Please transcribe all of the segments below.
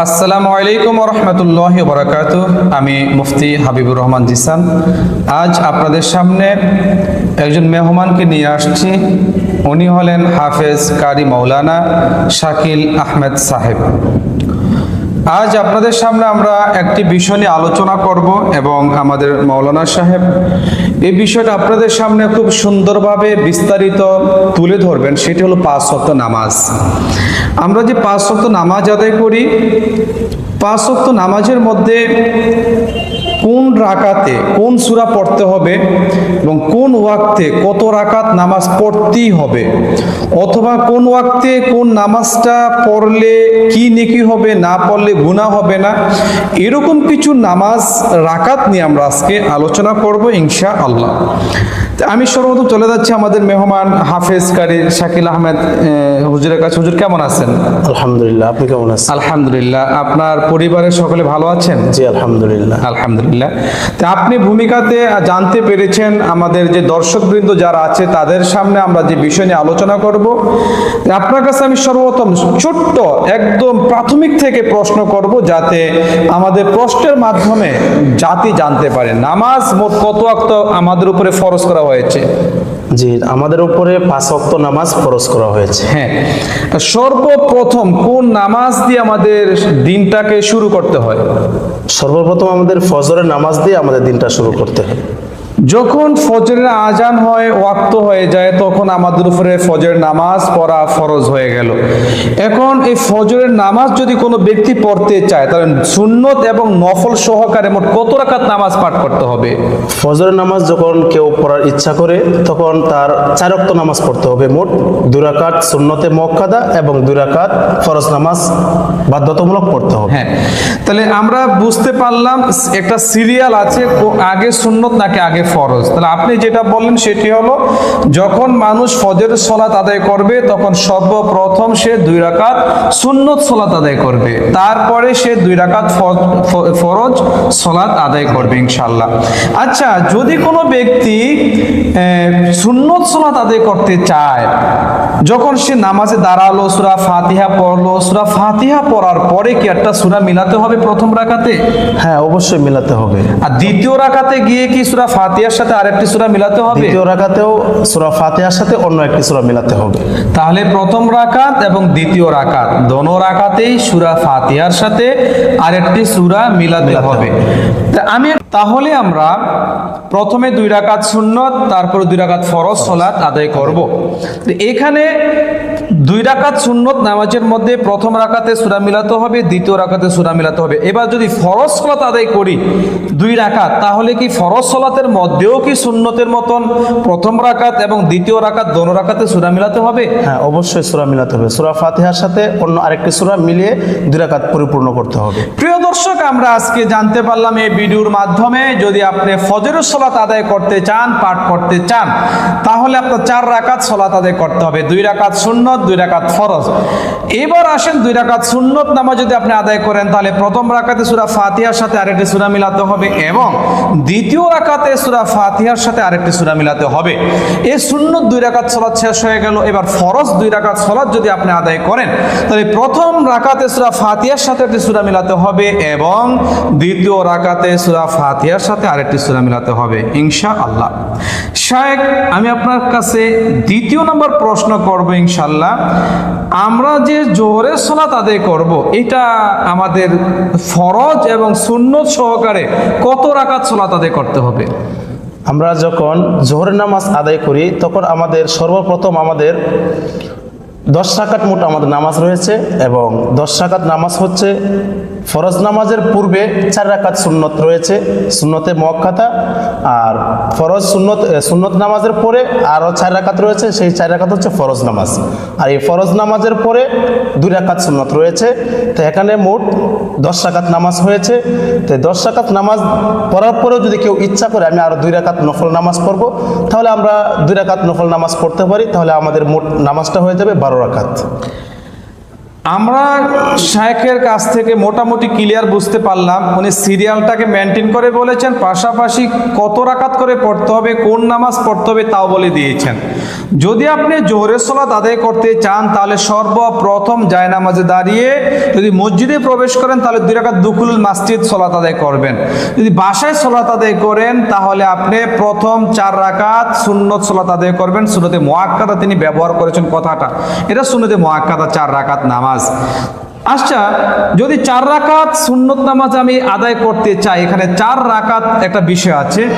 আসসালামু আলাইকুম রহমতুল্লাহ বরাকাত আমি মুফতি হাবিবুর রহমান জিসান। আজ আপনাদের সামনে একজন মেহমানকে নিয়ে আসছি। উনি হলেন হাফেজ কারি মৌলানা শাকিল আহমেদ সাহেব। আজ আপনাদের সামনে আমরা একটি বিষয় নিয়ে আলোচনা করব এবং আমাদের মৌলানা সাহেব এই বিষয়টা আপনাদের সামনে খুব সুন্দরভাবে বিস্তারিত তুলে ধরবেন। সেটি হলো পাঁচ শক্ত নামাজ। আমরা যে পাঁচ শক্ত নামাজ আদায় করি, পাঁচ শক্ত নামাজের মধ্যে কোন রাকাতে কোন সূরা পড়তে হবে এবং কোন ওয়াক্তে কত রাকাত নামাজ পড়তেই হবে? অথবা কোন ওয়াক্তে কোন নামাজটা পড়লে কি নেকি হবে না পড়লে গুনাহ হবে না? এরকম কিছু নামাজ রাকাত নিয়ে আমরা আজকে আলোচনা করব ইনশা আল্লাহ আমি সর্বপ্রথম চলে যাচ্ছি আমাদের মেহমান হাফেজ কারি শাকিল আহমেদ আহ, হুজুরের কাছে। হুজুর কেমন আছেন? আলহামদুলিল্লাহ আপনি কেমন আছেন? আলহামদুলিল্লাহ। আপনার পরিবারের সকলে ভালো আছেন? জি আলহামদুলিল্লাহ। আলহামদুলিল্লাহ। তো আপনি ভূমিকাতে জানতে পেরেছেন আমাদের যে দর্শকবৃন্দ যারা আছে তাদের সামনে আমরা যে বিষয় নিয়ে আলোচনা করব। আপনার কাছে আমি সর্বপ্রথম ছোট্ট একদম প্রাথমিক থেকে প্রশ্ন করব যাতে আমাদের প্রশ্নের মাধ্যমে জাতি জানতে পারে। নামাজ মোট কত অক্ত আমাদের উপরে ফরজ করা হয়েছে? জি আমাদের উপরে পাঁচ ওয়াক্ত নামাজ ফরজ করা হয়েছে। হ্যাঁ সর্বপ্রথম কোন নামাজ দিয়ে আমাদের দিনটাকে শুরু করতে হয়? সর্বপ্রথম আমাদের ফজরের নামাজ দিয়ে আমাদের দিনটা শুরু করতে হয়। যখন ফজরের আজান হয় ওয়াক্ত হয়ে যায় তখন আমাদের উপরে ফজরের নামাজ পড়া ফরজ হয়ে গেল। এখন এই ফজরের নামাজ যদি কোনো ব্যক্তি পড়তে চায় তাহলে সুন্নত এবং নফল সহকারে মোট কত রাকাত নামাজ পাঠ করতে হবে? ফজরের নামাজ যখন কেউ পড়ার ইচ্ছা করে তখন তার চারক্ত নামাজ পড়তে হবে। মোট দুরাকাত সুন্নতে মক্কাদা এবং দুরাকাত ফরজ নামাজ বাধ্যতামূলক পড়তে হবে। হ্যাঁ তাহলে আমরা বুঝতে পারলাম একটা সিরিয়াল আছে আগে সুন্নত নাকি আগে ফরজ। তাহলে আপনি যেটা বললেন সেটি হলো যখন মানুষ ফজরের সলাত আদায় করবে তখন সর্বপ্রথম সে দুই রাকাত সুন্নত সলাত আদায় করবে। তারপরে সে দুই রাকাত ফরজ সলাত আদায় করবে ইনশাল্লাহ আচ্ছা যদি কোনো ব্যক্তি সুন্নত সলাত আদায় করতে চায় যখন সে নামাজে দাঁড়াল সুরা ফাতিহা পড়ল সুরা ফাতিহা পড়ার পরে কি একটা সুরা মিলাতে হবে প্রথম রাকাতে? হ্যাঁ অবশ্যই মিলাতে হবে। আর দ্বিতীয় রাকাতে গিয়ে কি সুরা ফাতিহার সাথে আরেকটি সূরা মিলাতে হবে? দ্বিতীয় রাকাতেও সূরা ফাতিহার সাথে অন্য একটি সূরা মিলাতে হবে। তাহলে প্রথম রাকাত এবং দ্বিতীয় রাকাত দোনো রাকাতেই সূরা ফাতিহার সাথে আরেকটি সূরা মিলাতে মিলাতে হবে। তা আমি তাহলে আমরা প্রথমে দুই রাকাত সুন্নত তারপরে দুই রাকাত ফরজ সলাত আদায় করব। তো এখানে দুই রাকাত সুন্নত নামাজের মধ্যে প্রথম রাকাতে সুরা মিলাতে হবে দ্বিতীয় রাকাতে সুরা মিলাতে হবে। এবার যদি ফরজ সলাত আদায় করি দুই রাকাত তাহলে কি ফরজ সলাতের মধ্যেও কি সুন্নতের মতন প্রথম রাকাত এবং দ্বিতীয় রাকাত দোনো রাকাতে সুরা মিলাতে হবে? হ্যাঁ অবশ্যই সূরা মিলাতে হবে। সূরা ফাতিহার সাথে অন্য আরেকটি সুরা মিলিয়ে দুই রাকাত পরিপূর্ণ করতে হবে। প্রিয় দর্শক, আমরা আজকে জানতে পারলাম এই ভিডিওর মাধ্যমে যদি আপনি ফজরের সলাত আদায় করতে চান, পাঠ করতে চান, তাহলে আপনার চার রাকাত সলাত আদায় করতে হবে। দুই রাকাত সুন্নত, দুই রাকাত ফরজ। এবার আসেন দুই রাকাত সুন্নত নামা যদি আপনি আদায় করেন, তাহলে প্রথম রাকাতে সুরা ফাতিহার সাথে আরেকটি সুরা মিলাতে হবে এবং দ্বিতীয় রাকাতে সুরা ফাতিহার সাথে আরেকটি সুরা মিলাতে হবে। এই সুন্নত দুই রাকাত সলাত শেষ হয়ে গেল। এবার ফরজ দুই রাকাত সলাত যদি আপনি আদায় করেন, তাহলে প্রথম রাকাতে সুরা ফাতিহার সাথে একটি সুরা মিলাতে হবে এবং দ্বিতীয় রাকাতে সুরা ফাতিহার সাথে আরেকটি সুরা মিলাতে হবে ইনশা আল্লাহ শায়েক আমি আপনার কাছে দ্বিতীয় নম্বর প্রশ্ন করব ইনশাল্লাহ আমরা যে জোহরের সলাত আদায় করব, এটা আমাদের ফরজ এবং সুন্নত সহকারে কত রাকাত সলাত আদায় করতে হবে? আমরা যখন জোহরের নামাজ আদায় করি, তখন আমাদের সর্বপ্রথম আমাদের দশ রাকাত মোট আমাদের নামাজ রয়েছে এবং দশ রাকাত নামাজ হচ্ছে ফরজ নামাজের পূর্বে চার রাকাত সুন্নত রয়েছে, সুন্নতে মক্কাতা আর ফরজ সুন্নত সুন্নত নামাজের পরে আরও চার রাকাত রয়েছে, সেই চার রাকাত হচ্ছে ফরজ নামাজ। আর এই ফরজ নামাজের পরে দুই রাকাত সুন্নত রয়েছে, তো এখানে মোট দশ রাকাত নামাজ হয়েছে। তো দশ রাকাত নামাজ পড়ার পরেও যদি কেউ ইচ্ছা করে আমি আরও দুই রাকাত নফল নামাজ পড়ব, তাহলে আমরা দুই রাকাত নফল নামাজ পড়তে পারি, তাহলে আমাদের মোট নামাজটা হয়ে যাবে বারো রাকাত। আমরা শায়েখের কাছ থেকে মোটামুটি ক্লিয়ার বুঝতে পারলাম, উনি সিরিয়ালটাকে মেনটেন করে বলেছেন, পাশাপাশি কত রাকাত করে পড়তে হবে, কোন নামাজ পড়তে হবে তাও বলে দিয়েছেন। যদি আপনি জোহরের সলাত আদায় করতে চান, তাহলে সর্বপ্রথম যায় নামাজে দাঁড়িয়ে যদি মসজিদে প্রবেশ করেন, তাহলে দুই রাকাত দুকুল মাসজিদ সলাত আদায় করবেন। যদি বাসায় সলাত আদায় করেন, তাহলে আপনি প্রথম চার রাকাত সুন্নত সলাত আদায় করবেন। সুন্নতে মোয়াক্কাদা তিনি ব্যবহার করেছেন কথাটা। এটা সুন্নতে মোয়াক্কাদা চার রাকাত নামাজ। নামাজ আচ্ছা যদি চার রাকাত সুন্নত নামাজ আমি আদায় করতে চাই এখানে চার রাকাত একটা বিষয় আছে।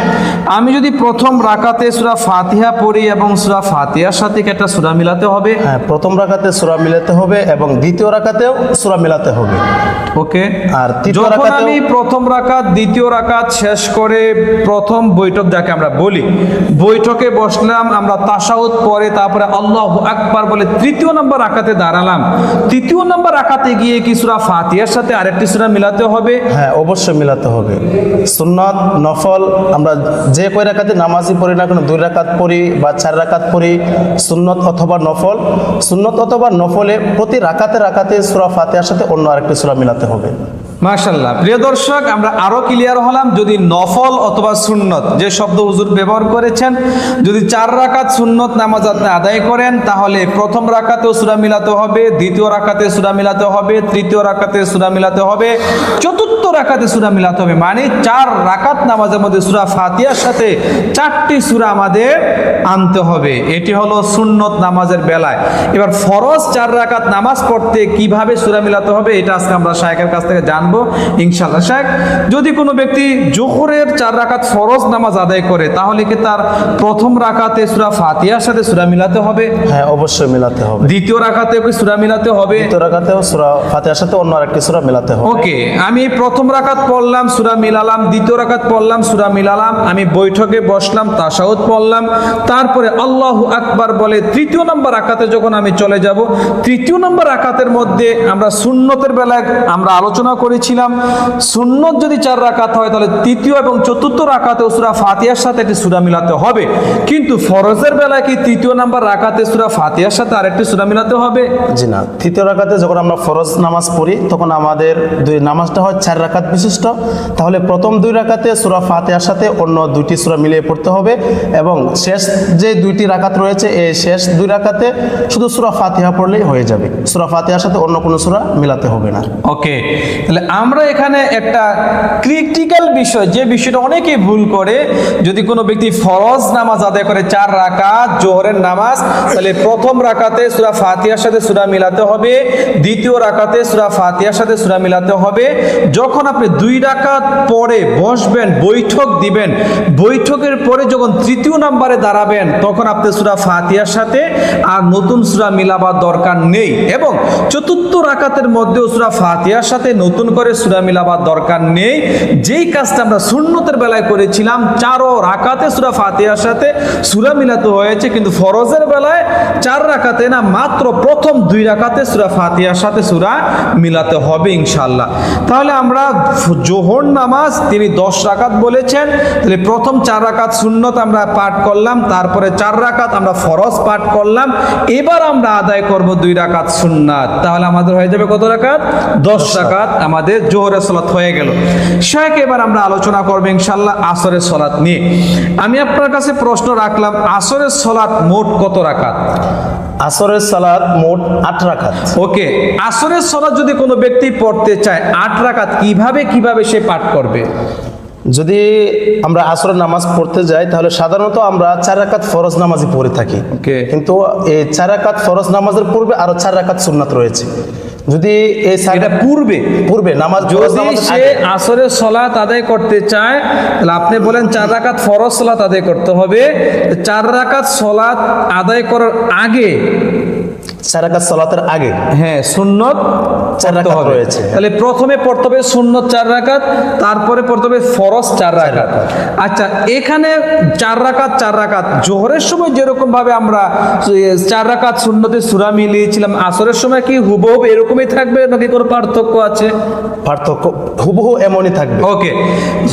আমি যদি প্রথম রাকাতে সুরা ফাতিহা পড়ি এবং সুরা ফাতিহার সাথে একটা সুরা মিলাতে হবে? হ্যাঁ প্রথম রাকাতে সূরা মিলাতে হবে এবং দ্বিতীয় রাকাতেও সূরা মিলাতে হবে। ওকে। আর তৃতীয় যখন আমি প্রথম রাকাত দ্বিতীয় রাকাত শেষ করে প্রথম বৈঠক যাকে আমরা বলি বৈঠকে বসলাম আমরা তাসাউদ পরে তারপরে আল্লাহ আকবার বলে তৃতীয় নম্বর রাকাতে দাঁড়ালাম। তৃতীয় নম্বর রাকাতে গিয়ে কি সুরা ফাতিহার সাথে আরেকটি সুরা মিলাতে হবে? হ্যাঁ অবশ্যই মিলাতে হবে। সুন্নত, নফল, আমরা যে কয় রাকাতে নামাজই পড়ি না কোনো, দুই রাকাত পড়ি বা চার রাকাত পড়ি, সুন্নত অথবা নফল, সুন্নত অথবা নফলে প্রতি রাকাতে রাকাতে সুরা ফাতিহার সাথে অন্য আরেকটি সুরা মিলাতে হবে। মাশাল্লাহ প্রিয় দর্শক, আমরা আরও ক্লিয়ার হলাম, যদি নফল অথবা সুন্নত, যে শব্দ হুজুর ব্যবহার করেছেন, যদি চার রাকাত সুন্নত নামাজ আপনি আদায় করেন, তাহলে প্রথম রাকাতেও সুরা মিলাতে হবে, দ্বিতীয় রাকাতে সুরা মিলাতে হবে, তৃতীয় রাকাতে সুরা মিলাতে হবে, চতুর্থ রাকাতে সুরা মিলাতে হবে। মানে চার রাকাত নামাজের মধ্যে সুরা ফাতিয়ার সাথে চারটি সুরা আমাদের আনতে হবে। এটি হলো সুন্নত নামাজের বেলায়। এবার ফরজ চার রাকাত নামাজ পড়তে কীভাবে সুরা মিলাতে হবে, এটা আজকে আমরা শায়েখের কাছ থেকে জানব। ইনশাল্লাহ শায়েখ যদি কোনো ব্যক্তি জোহরের চার রাকাত ফরজ নামাজ আদায় করে তাহলে কি তার প্রথম রাকাতে সুরা ফাতিহার সাথে সুরা মিলাতে হবে? হ্যাঁ অবশ্যই মিলাতে হবে। দ্বিতীয় রাকাতে কি সুরা মিলাতে হবে? দ্বিতীয় রাকাতেও সূরা ফাতিহার সাথে অন্য আরেকটি সূরা মিলাতে হবে। ওকে আমি প্রথম রাকাত পড়লাম সুরা মিলালাম দ্বিতীয় রাকাত পড়লাম সুরা মিলালাম আমি বৈঠকে বসলাম তাসাউদ পড়লাম তারপরে আল্লাহ আকবার বলে তৃতীয় নম্বর রাকাতে যখন আমি চলে যাব তৃতীয় নম্বর রাকাতের মধ্যে আমরা সুন্নতের বেলায় আমরা আলোচনা করেছিলাম সুন্নত যদি চার রাকাত হয় তাহলে তৃতীয় এবং চতুর্থ রাকাতে সুরা ফাতিয়ার সাথে একটি সুরা মিলাতে হবে। কিন্তু ফরজের বেলায় কি তৃতীয় নাম্বার রাকাতে সুরা ফাতিয়ার সাথে আরেকটি সুরা মিলাতে হবে? জি না। তৃতীয় রাকাতে যখন আমরা ফরজ নামাজ পড়ি তখন আমাদের দুই নামাজটা হয় চার রাকাত বিশিষ্ট। তাহলে প্রথম দুই রাকাতে সূরা ফাতিহার সাথে অন্য দুইটি সুরা মিলিয়ে পড়তে হবে এবং শেষ যে দুইটি রাকাত রয়েছে এই শেষ দুই রাকাতে শুধু সূরা ফাতিহা পড়লেই হয়ে যাবে। সূরা ফাতিহার সাথে অন্য কোনো সূরা মিলাতে হবে না। ওকে। তাহলে আমরা এখানে একটা ক্রিটিক্যাল বিষয়, যে বিষয়টা অনেকেই ভুল করে। যদি কোনো ব্যক্তি ফরজ নামাজ আদায় করে চার রাকাত, জোহরের নামাজ, তাহলে প্রথম রাকাতে সুরা ফাতিহার সাথে সুরা মিলাতে হবে, দ্বিতীয় রাকাতে সুরা ফাতিহার সাথে সুরা মিলাতে হবে। যখন আপনি দুই রাকাত পরে বসবেন, বৈঠক দিবেন, বৈঠকের পরে যখন তৃতীয় নাম্বারে দাঁড়াবেন, তখন আপনি সুরা ফাতিহার সাথে আর নতুন সুরা মিলাবার দরকার নেই। এবং চতুর্থ রাকাতের মধ্যেও সুরা ফাতিহার সাথে নতুন করে সুরা মিলাবার দরকার নেই। যেই কাজটা আমরা সুন্নতের বেলায় করেছিলাম, চারো রাকাতে সুরা ফাতিহার সাথে সুরা মিলাতে হয়েছে, কিন্তু ফরজের বেলায় চার রাকাতে না, মাত্র প্রথম দুই রাকাতে সুরা ফাতিহার সাথে সুরা মিলাতে হবে ইনশাল্লাহ তাহলে আমরা জোহর নামাজ তিনি দশ রাকাত বলেছেন, তাহলে প্রথম চার রাকাত সুন্নত আমরা পাঠ করলাম, তারপরে চার রাকাত আমরা ফরজ পাঠ করলাম, এবার আমরা আদায় করব দুই রাকাত সুন্নাত। তাহলে আমাদের হয়ে যাবে কত রাকাত? দশ রাকাত। আমাদের জোহরের সলাত হয়ে গেল। শেখ এবার আমরা আলোচনা করব ইনশাল্লাহ আসরের সলাত নিয়ে। আমি আপনার কাছে প্রশ্ন রাখলাম আসরের সলাত মোট কত রাকাত? আসরের সালাত মোট আট রাখাত ওকে আসরের সলাত যদি কোনো ব্যক্তি পড়তে চায় আট রাকাত কীভাবে কীভাবে সে পাঠ করবে? যদি আমরা আসরের নামাজ পড়তে যাই তাহলে সাধারণত আমরা চার রাকাত ফরজ নামাজই পড়ে থাকি. কিন্তু এই চার রাকাত ফরজ নামাজের পূর্বে আরও চার রাকাত সুন্নাত রয়েছে। যদি এই সাইডটা পূর্বে পূর্বে নামাজ যদি সে। আসরের সলাত আদায় করতে চায় তাহলে আপনি বলেন চার রাকাত ফরজ সলাত আদায় করতে হবে চার রাকাত সলাত আদায় করার আগে চার রাকাত সলাতের আগে। হ্যাঁ সুন্নত চার রাকাত হবে। রয়েছে। তাহলে প্রথমে পড়তে হবে সুন্নত চার রাকাত তারপরে পড়তে হবে ফরজ চার রাকাত। আচ্ছা এখানে চার রাকাত চার রাকাত। জোহরের সময় যেরকম ভাবে আমরা চার রাকাত সুন্নতে সুরা মিলিয়েছিলাম আসরের সময় কি হুবহুব এরকমই থাকবে নাকি কোনো পার্থক্য আছে? পার্থক্য হুবহু এমনই থাকবে। ওকে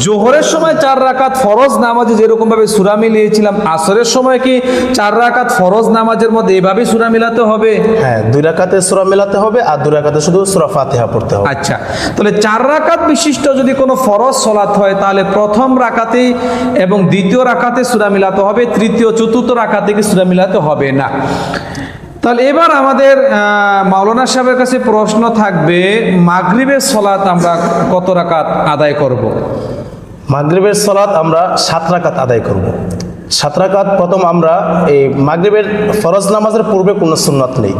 জোহরের সময় চার রাকাত ফরজ নামাজে যেরকম ভাবে সুরা মিলিয়েছিলাম আসরের সময় কি চার রাকাত ফরজ নামাজের মধ্যে এভাবে সুরা মিলাতে হবে? হ্যাঁ দুই রাকাতে সুরা মেলাতে হবে আর দুই রাকাতে শুধু সুরা ফাতিহা পড়তে হবে। আচ্ছা তাহলে চার রাকাত বিশিষ্ট যদি কোনো ফরজ সলাৎ হয় তাহলে প্রথম রাকাতেই এবং দ্বিতীয় রাকাতে সুরা মিলাতে হবে তৃতীয় চতুর্থ রাকাতে কি সুরা মিলাতে হবে? না। তাহলে এবার আমাদের মাওলানা সাহেবের কাছে প্রশ্ন থাকবে মাগরিবের সলাৎ আমরা কত রাকাত আদায় করব। মাগরিবের সলাৎ আমরা সাত রাকাত আদায় করব। সাত রাকাত প্রথম আমরা এই মাগরিবের ফরজ নামাজের পূর্বে কোনো সুন্নাত নেই.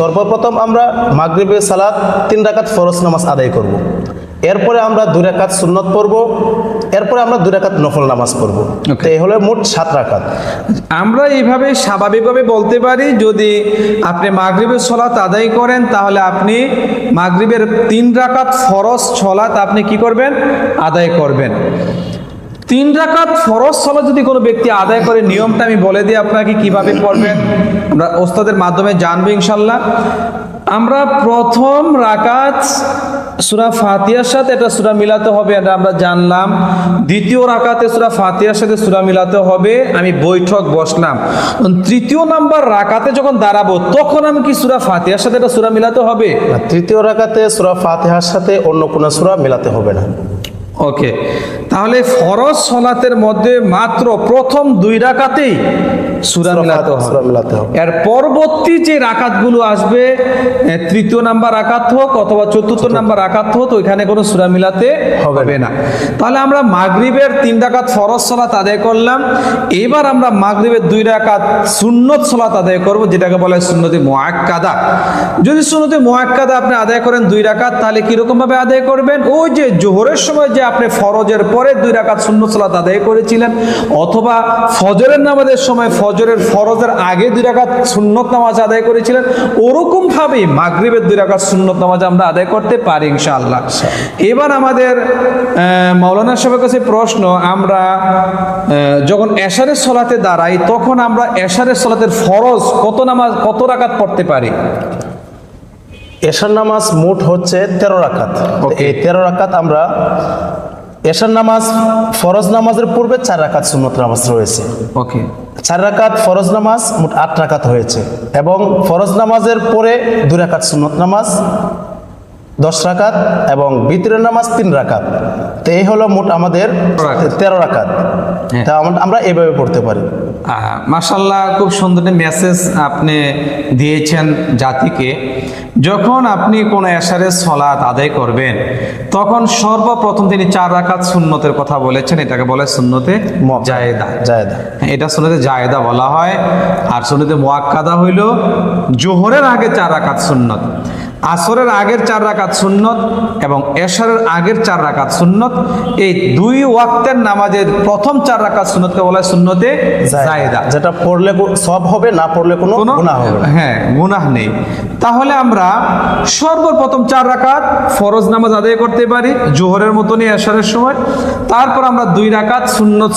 সর্বপ্রথম আমরা মাগরিবের সালাত তিন রাকাত ফরজ নামাজ আদায় করব। এরপরে আমরা দুই রাকাত সুন্নত পড়ব। এরপরে আমরা দুই রাকাত নফল নামাজ পড়ব. তো এই হলো মোট সাত রাকাত। আমরা এইভাবে স্বাভাবিকভাবে বলতে পারি যদি আপনি মাগরিবের সলাৎ আদায় করেন তাহলে আপনি মাগরিবের তিন রাকাত ফরজ সলাৎ আপনি কি করবেন? আদায় করবেন। তিন রাকাত ফরজ সলাৎ যদি কোনো ব্যক্তি আদায় করে, নিয়মটা আমি বলে দিই আপনাকে কীভাবে করবেন। আমরা ওস্তাদের মাধ্যমে জানব ইনশাল্লাহ আমরা প্রথম রাকাত সুরা ফাতিয়ার সাথে, এটা সুরা মিলাতে হবে, এটা আমরা জানলাম। দ্বিতীয় রাকাতে সুরা ফাতিয়ার সাথে সুরা মিলাতে হবে, আমি বৈঠক বসলাম। তৃতীয় নাম্বার রাকাতে যখন দাঁড়াবো, তখন আমি কি সুরা ফাতিহার সাথে এটা সুরা মিলাতে হবে? তৃতীয় রাকাতে সুরা ফাতিহার সাথে অন্য কোনো সুরা মেলাতে হবে না। ওকে তাহলে ফরজ সলাতের মধ্যে মাত্র প্রথম দুই রাকাতেই সুরা মিলাতে হবে। এর পরবর্তী যে রাকাতগুলো আসবে তৃতীয় নাম্বার রাকাত হোক অথবা চতুর্থ নাম্বার রাকাত হোক ওইখানে কোনো সুরা মিলাতে হবে না। তাহলে আমরা মাগরিবের তিন রাকাত ফরজ সলাত আদায় করলাম। এবার আমরা মাগরিবের দুই রাকাত সুন্নত সলাত আদায় করব যেটাকে বলা হয় সুন্নতি মোয়াক্কাদা যদি সুন্নতি মোয়াক্কাদা আপনি আদায় করেন দুই রাকাত তাহলে কীরকম ভাবে আদায় করবেন? ওই যে জোহরের সময় যে আপনি ফরজের পরে দুই রাকাত সুন্নত সলাত আদায় করেছিলেন, অথবা ফজরের নামাজের সময় ফজরের ফরজের আগে দুই রাকাত সুন্নত নামাজ আদায় করেছিলেন ওরকম ভাবেই মাগরিবের দুই রাকাত সুন্নত নামাজ আমরা আদায় করতে পারি ইনশাআল্লাহ। এবার আমাদের মাওলানা সাহেবের কাছে প্রশ্ন, আমরা যখন এশারের সলাতে দাঁড়াই, তখন আমরা এশারের সলাতের ফরজ কত নামাজ, কত রাকাত পড়তে পারি? এশার নামাজ মোট হচ্ছে তেরো রাকাত। এই তেরো রাকাত আমরা এশার নামাজ ফরজ নামাজের পূর্বে চার রাকাত সুন্নত নামাজ রয়েছে। ওকে চার রাকাত ফরজ নামাজ মোট আট রাকাত হয়েছে এবং ফরজ নামাজের পরে দুই রাকাত সুন্নত নামাজ দশ রাকাত এবং বিতরের নামাজ তিন রাকাত। তো এই হলো মোট আমাদের তেরো রাকাত। হ্যাঁ। তা আমরা- এভাবে পড়তে পারি। মাসাল্লাহ খুব সুন্দর মেসেজ আপনি দিয়েছেন জাতিকে। যখন আপনি কোনো এশারের সলাৎ আদায় করবেন তখন সর্বপ্রথম তিনি চার রাকাত সুন্নতের কথা বলেছেন এটাকে বলে সুন্নতে মুআক্কাদা। জায়েদা। জায়েদা। এটা সুন্নতে জায়েদা বলা হয় আর সুন্নতে মোয়াক্কাদা হইল জোহরের আগে চার রাকাত সুন্নত। আসরের আগের চার রাকাত সুন্নত এবং এশারের আগের চার রাকাত সুন্নত। এই দুই ওয়াক্তের নামাজের প্রথম চার রাকাত সুন্নতকে বলা হয় সুন্নতে জায়েদা যেটা পড়লে সব হবে না পড়লে কোনো গুনাহ হবে হ্যাঁ গুনাহ নেই। তাহলে আমরা সর্বপ্রথম চার রাকাত ফরজ নামাজ আদায় করতে পারি জোহরের মতনই এশারের সময়। তারপর আমরা দুই রাকাত সুন্নত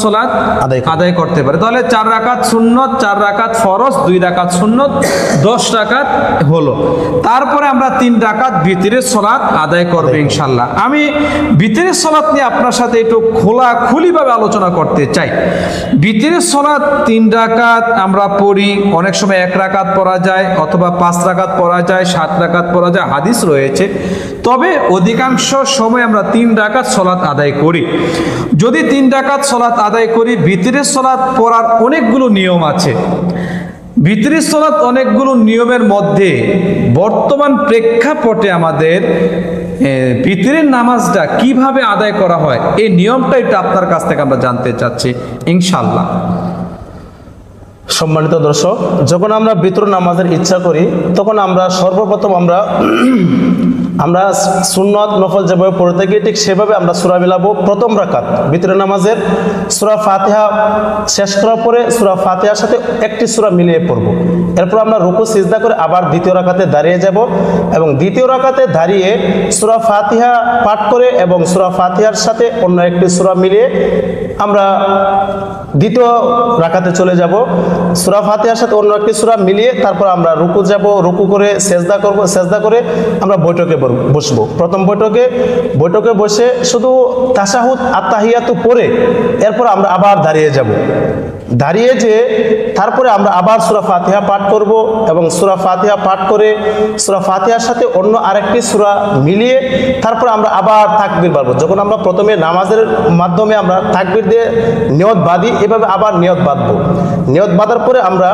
আদায় আদায় করতে পারি। তাহলে চার রাকাত সুন্নত চার রাকাত ফরজ দুই রাকাত সুন্নত দশ রাকাত হলো। তারপরে আমরা তিন রাকাত ভিতরের সলাৎ আদায় করবে ইনশাল্লাহ আমি ভিতরের সলাৎ নিয়ে আপনার সাথে একটু খোলা খুলিভাবে আলোচনা করতে চাই। ভিতরের সলাৎ তিন রাকাত আমরা পড়ি অনেক সময় এক রাকাত পড়া যায় অথবা পাঁচ রাকাত পড়া যায় সাত রাকাত পড়া যায় হাদিস রয়েছে। তবে অধিকাংশ সময় আমরা তিন রাকাত সলাৎ আদায় করি। যদি তিন রাকাত সলাৎ আদায় করি ভিতরের সলাৎ পড়ার অনেকগুলো নিয়ম আছে। ভিতরের সলাৎ অনেকগুলো নিয়মের মধ্যে বর্তমান প্রেক্ষাপটে আমাদের ভিতরের নামাজটা কীভাবে আদায় করা হয়, এই নিয়মটা এটা আপনার কাছ থেকে আমরা জানতে চাচ্ছি ইনশাল্লাহ সম্মানিত দর্শক, যখন আমরা বিতর নামাজের ইচ্ছা করি, তখন আমরা সর্বপ্রথম আমরা আমরা সুন্নত নফল যেভাবে পড়ে থাকি, ঠিক সেভাবে আমরা সুরা মিলাবো প্রথম রাকাত বিতর নামাজের সুরা ফাতিহা শেষ করার পরে সুরা ফাতেহার সাথে একটি সুরা মিলিয়ে পড়ব। এরপর আমরা রুকু, সিজদা করে আবার দ্বিতীয় রাকাতে দাঁড়িয়ে যাব এবং দ্বিতীয় রাকাতে দাঁড়িয়ে সুরা ফাতিহা পাঠ করে এবং সুরা ফাতিহার সাথে অন্য একটি সুরা মিলিয়ে আমরা দ্বিতীয় রাখাতে চলে যাব। সুরা ফাতিহার সাথে অন্য একটি সুরা মিলিয়ে তারপর আমরা রুকু যাব, রুকু করে সেজদা করব, সেজদা করে আমরা বৈঠকে বসব। প্রথম বৈঠকে বৈঠকে বসে শুধু তাসাহুদ আত্মাহিয়াতু পরে এরপর আমরা আবার দাঁড়িয়ে যাব। দাঁড়িয়ে যে তারপরে আমরা আবার সুরা ফাতিহা পাঠ করব এবং সুরা ফাতিহা পাঠ করে সুরা ফাতিহার সাথে অন্য আরেকটি সুরা মিলিয়ে তারপরে আমরা আবার তাকবির পারব যখন আমরা প্রথমে নামাজের মাধ্যমে আমরা তাকবির দিয়ে নিয়ত বাঁধি, এভাবে আবার নিয়ত বাঁধবো। নিয়ত বাঁধার পরে আমরা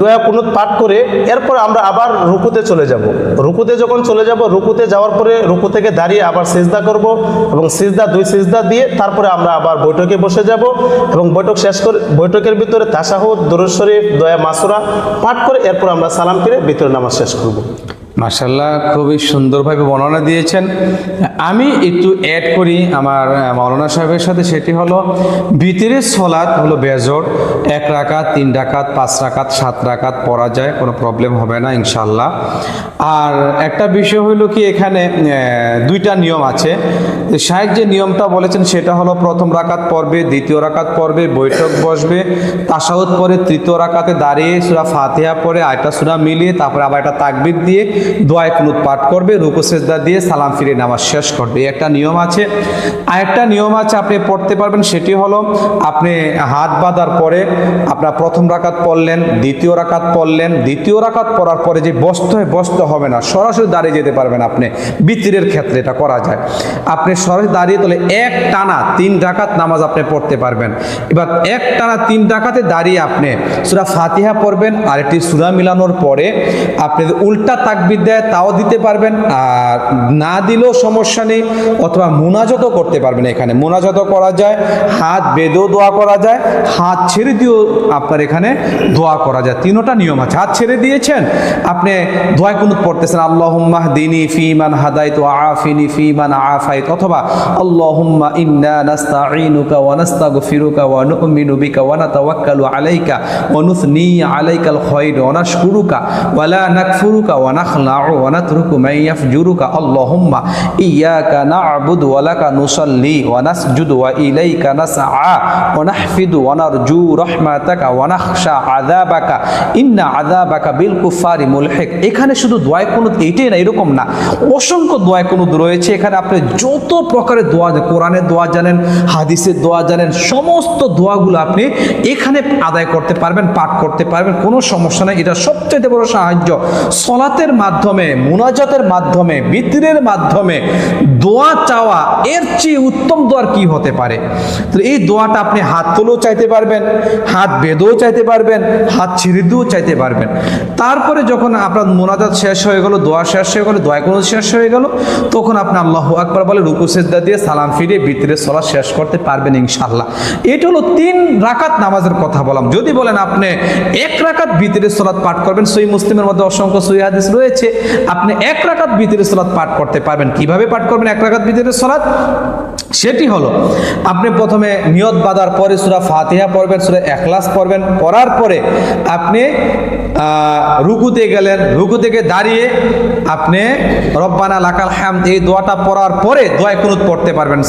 দোয়া কুনুত পাঠ করে এরপর আমরা আবার রুকুতে চলে যাব। রুকুতে যখন চলে যাব, রুকুতে যাওয়ার পরে রুকু থেকে দাঁড়িয়ে আবার সিজদা করব এবং সিজদা, দুই সিজদা দিয়ে তারপরে আমরা আবার বৈঠকে বসে যাব এবং বৈঠক শেষ করে, বৈঠকের ভিতরে তাসাহুদ দরুদ দয়া মাসুরা পাঠ করে এরপর আমরা সালাম ফিরে ভিতরে নামাজ শেষ করব। মাসাল্লাহ খুবই সুন্দরভাবে বর্ণনা দিয়েছেন। আমি একটু অ্যাড করি আমার মৌলানা সাহেবের সাথে, সেটি হলো, ভিতরের সলাৎ হলো বেজোর এক রাকাত, তিন রাকাত, পাঁচ রাকাত, সাত রাকাত পড়া যায়, কোনো প্রবলেম হবে না ইনশাল্লাহ আর একটা বিষয় হলো কি, এখানে দুইটা নিয়ম আছে। সাহেব যে নিয়মটা বলেছেন, সেটা হলো, প্রথম রাকাত পড়বে, দ্বিতীয় রাকাত পড়বে, বৈঠক বসবে তাসাউদ পরে তৃতীয় রাকাতে দাঁড়িয়ে সুরা ফাতেহা পরে আয়টা সুরা মিলিয়ে, তারপরে আবার একটা তাকবির দিয়ে দোয়ায় কুনুত পাঠ করবে, রুকু সেজদা দিয়ে সালাম ফিরে নামাজ শেষ করবে। একটা নিয়ম আছে। আর একটা নিয়ম আছে, আপনি পড়তে পারবেন, সেটি হলো আপনি হাত বাঁধার পরে আপনার প্রথম রাকাত পড়লেন, দ্বিতীয় রাকাত পড়লেন, দ্বিতীয় রাকাত পড়ার পরে যে বসতে হয় বসতে হবে না, সরাসরি দাঁড়িয়ে যেতে পারবেন আপনি। বিতিরের ক্ষেত্রে এটা করা যায়। আপনি সরাসরি দাঁড়িয়ে তোলে এক টানা তিন ডাকাত নামাজ আপনি পড়তে পারবেন। এবার এক টানা তিন ডাকাতে দাঁড়িয়ে আপনি সুরা ফাতিহা পড়বেন আর একটি সুরা মিলানোর পরে আপনি উল্টা তাকবির দেয় তাও দিতে পারবেন, আর না দিলেও সমস্যা নেই, অথবা মুনাজতও করতে পারবেন এখানে। মুনাজত করা যায়, হাত বেঁধেও দোয়া করা যায়, হাত ছেড়ে দিয়েও আপনার এখানে দোয়া করা যায়। তিনোটা নিয়ম আছে। হাত ছেড়ে দিয়েছেন, আপনি দোয়া কুনুত পড়তেছেন আল্লাহুম্মাহ দিনী ফিমান হাদাইত আফিনি ফিমান আফাইত অথবা, আল্লাহুম্মা ইন্না নাস্তাঈনুকা ওয়া নাস্তাগফিরুকা আলাইকা আলাইকাল নাখলাউ ওয়া নাতরুকু মান ইয়াফজুরুকা আল্লাহুম্মা, ইয়্যাকা না'বুদু ওয়া লাকা নুসাল্লি ওয়া নাসজুদু ওয়া ইলাইকা নাসআ ওয়া নাহফিদু ওয়া নারজু রাহমাতাকা ওয়া নাখশা আযাবাকা, ইন্না আযাবাকা বিল কুফারি মুলহিক। এখানে শুধু দোয়া কুনুত এইটাই না, এরকম না। অসংখ্য দোয়া কুনুত রয়েছে, এখানে আপনি যত প্রকারের দোয়া কোরআনের দোয়া জানেন, হাদিসের দোয়া জানেন, সমস্ত দোয়াগুলো আপনি এখানে আদায় করতে পারবেন, পাঠ করতে পারবেন, কোনো সমস্যা নেই। এটা সবচেয়ে বড় সাহায্য। সলাতের মাধ্যমে মুনাজাতের মাধ্যমে, বিতরের মাধ্যমে দোয়া চাওয়া, এর চেয়ে উত্তম দোয়ার কি হতে পারে? তো এই দোয়াটা আপনি হাত তুলেও চাইতে পারবেন, হাত বেঁধেও চাইতে পারবেন, হাত ছেড়ে দিয়েও চাইতে পারবেন। তারপরে যখন আপনার মোনাজাত শেষ হয়ে গেল, দোয়া শেষ হয়ে গেল, দোয়া কোনো শেষ হয়ে গেল, তখন আপনি আল্লাহ আকবর বলে রুকু, সেজদা দিয়ে সালাম ফিরে ভিতরে সলা শেষ করতে পারবেন ইনশাল্লাহ এটা হলো তিন রাকাত নামাজের কথা বললাম যদি বলেন আপনি এক রাকাত ভিতরে সলাৎ পাঠ করবেন সই মুসলিমের মধ্যে অসংখ্য সই হাদিস রয়েছে। আপনি এক রাকাত ভিতরে সলাৎ পাঠ করতে পারবেন। কীভাবে পাঠ করবেন এক রাকাত ভিতরে সলাৎ সেটি হলো, আপনি প্রথমে নিয়ত বাঁধার পরে সুরা ফাতিহা পড়বেন, সুরা এখলাস পড়বেন, পড়ার পরে আপনি রুকুতে গেলেন রুকু থেকে দাঁড়িয়ে আপনি রব্বানা লাকাল হাম এই দোয়াটা পড়ার পরে দোয়া কুনুত পড়তে পারবেন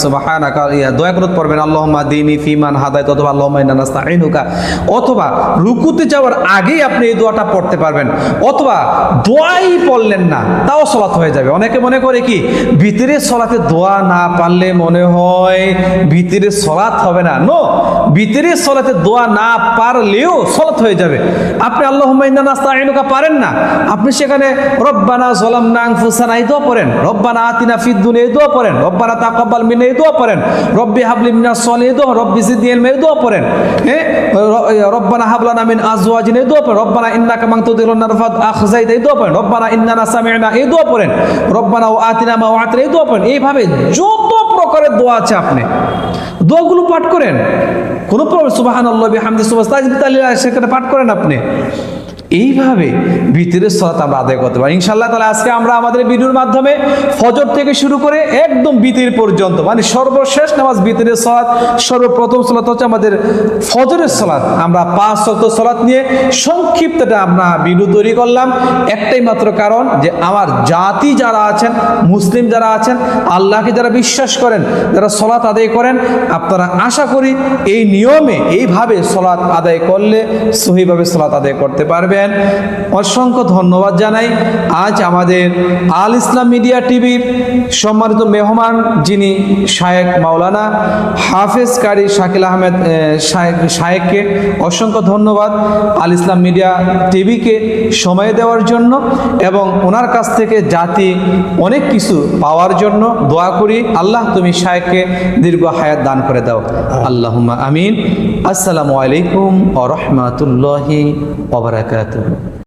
দোয়া কুনুত পড়বেন, আল্লাহুম্মা দিনী ফিমান হাদায়াত অথবা নাস্তাঈনুকা, অথবা রুকুতে যাওয়ার আগেই আপনি এই দোয়াটা পড়তে পারবেন, অথবা দোয়াই পড়লেন না, তাও সলাৎ হয়ে যাবে। অনেকে মনে করে কি, ভিতরে সলাতে দোয়া না পারলে মনে হয়, ভিতরে সলাৎ হবে না। নো ভিতরে সলাতে দোয়া না পারলেও সলাৎ হয়ে যাবে। আপনি আল্লাহ ইন্না নাস্তাঈনুকা পারেন না। আপনি সেখানে রব্বানা যালামনা আনফুসানা, এই দোয়া পড়েন। রব্বানা আতিনা ফিদ দুনিয়া, এই দোয়া পড়েন। রব্বানা তাকাব্বাল মিন্না, এই দোয়া পড়েন। রব্বি হাবলি মিনাস সলিহিন, এই দোয়া রব্বি জিদনি ইলমা এই দোয়া পড়েন। হ্যাঁ রব্বানা হাবলানা মিন আজওয়াজিনা, এই দোয়া পড়েন। রব্বানা ইন্নাকা মান তুদিলুন নারফাত আখজাইত, এই দোয়া পড়েন। রব্বানা ইন্নানা সামি'না, এই দোয়া পড়েন। রব্বানা ওয়া আতিনা মা ওয়া'তানা এই দোয়া পড়েন। এইভাবে যত প্রকারের দোয়া আছে আপনি। দোয়াগুলো পাঠ করেন। কোনো প্রবলেম সুবহানাল্লাহ, বিহামদি, সুবহানাল্লাহ সেখানে পাঠ করেন আপনি। এইভাবে ভিতরের সলাত আমরা আদায় করতে পারি। ইনশাল্লাহ তাহলে আজকে আমরা আমাদের ভিডিওর মাধ্যমে ফজর থেকে শুরু করে একদম বিতির পর্যন্ত মানে সর্বশেষ নামাজ বিতিরের সলাৎ সর্বপ্রথম সলাৎ হচ্ছে আমাদের ফজরের সলাৎ আমরা পাঁচ শত সলাৎ নিয়ে সংক্ষিপ্তটা আমরা ভিডিও তৈরি করলাম। একটাই মাত্র কারণ যে আমার জাতি যারা আছেন, মুসলিম যারা আছেন, আল্লাহকে যারা বিশ্বাস করেন, যারা সলাৎ আদায় করেন, আপনারা আশা করি এই নিয়মে এইভাবে সলাৎ আদায় করলে সহিভাবে সলাৎ আদায় করতে পারবেন অসংখ্য ধন্যবাদ জানাই। আজ আমাদের আল ইসলাম মিডিয়া টিভির সম্মানিত মেহমান যিনি শায়েক মাওলানা হাফেজ কারি শাকিল আহমেদ শায়েককে অসংখ্য ধন্যবাদ আল ইসলাম মিডিয়া টিভিকে সময় দেওয়ার জন্য এবং ওনার কাছ থেকে জাতি অনেক কিছু পাওয়ার জন্য দোয়া করি। আল্লাহ তুমি শায়েককে দীর্ঘ হায়াত দান করে দাও। আল্লাহ আমিন। আসসালামু আলাইকুম ও রহমতুল্লাহি better.